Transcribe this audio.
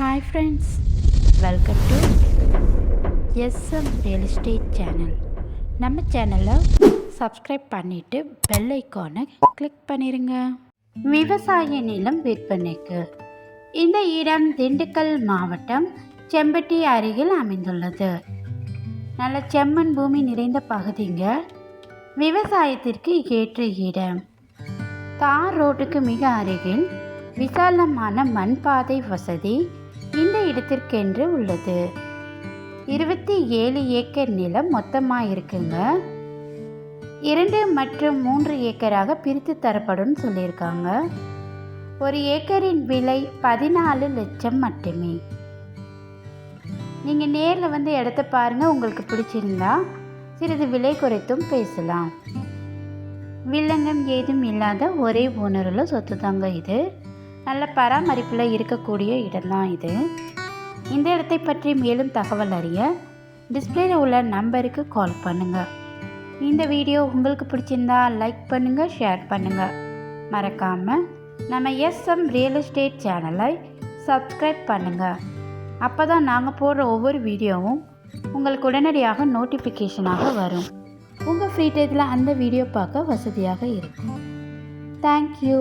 Hi friends welcome to SM real estate channel நம்ம சேனலை subscribe பண்ணிவிட்டு பெல் ஐக்கானை கிளிக் பண்ணிடுங்க விவசாய நிலம் விற்பனைக்கு இந்த இடம் திண்டுக்கல் மாவட்டம் செம்பட்டி அருகில் அமைந்துள்ளது. நல்ல செம்மண் பூமி நிறைந்த பகுதிங்க. விவசாயத்திற்கு ஏற்ற இடம். தார் ரோட்டுக்கு மிக அருகில் விசாலமான மண் பாதை வசதி. இந்த இடத்திற்கென்று உள்ளது. இருபத்தி ஏழு ஏக்கர் நிலம் மொத்தமாக இருக்குங்க இரண்டு மற்றும் மூன்று ஏக்கராக பிரித்து தரப்படும் சொல்லியிருக்காங்க. ஒரு ஏக்கரின் விலை பதினாலு லட்சம் மட்டுமே. நீங்கள் நேரில் வந்து இடத்த பாருங்கள் உங்களுக்கு பிடிச்சிருந்தா சிறிது விலை குறைத்தும் பேசலாம். வில்லங்கம் ஏதும் இல்லாத ஒரே ஓனருள்ள சொத்து தாங்க இது. நல்ல பராமரிப்பில் இருக்கக்கூடிய இடம்தான் இது. இந்த இடத்தை பற்றி மேலும் தகவல் அறிய டிஸ்பிளேல உள்ள நம்பருக்கு கால் பண்ணுங்கள் இந்த வீடியோ உங்களுக்கு பிடிச்சிருந்தா லைக் பண்ணுங்கள் ஷேர் பண்ணுங்கள் மறக்காமல் நம்ம எஸ்எம் ரியல் எஸ்டேட் சேனலை சப்ஸ்கிரைப் பண்ணுங்கள் அப்போ தான் நாங்கள் போடுற ஒவ்வொரு வீடியோவும் உங்களுக்கு உடனடியாக நோட்டிஃபிகேஷனாக வரும். உங்கள் ஃப்ரீ டைத்தில் அந்த வீடியோ பார்க்க வசதியாக இருக்கும். தேங்க்யூ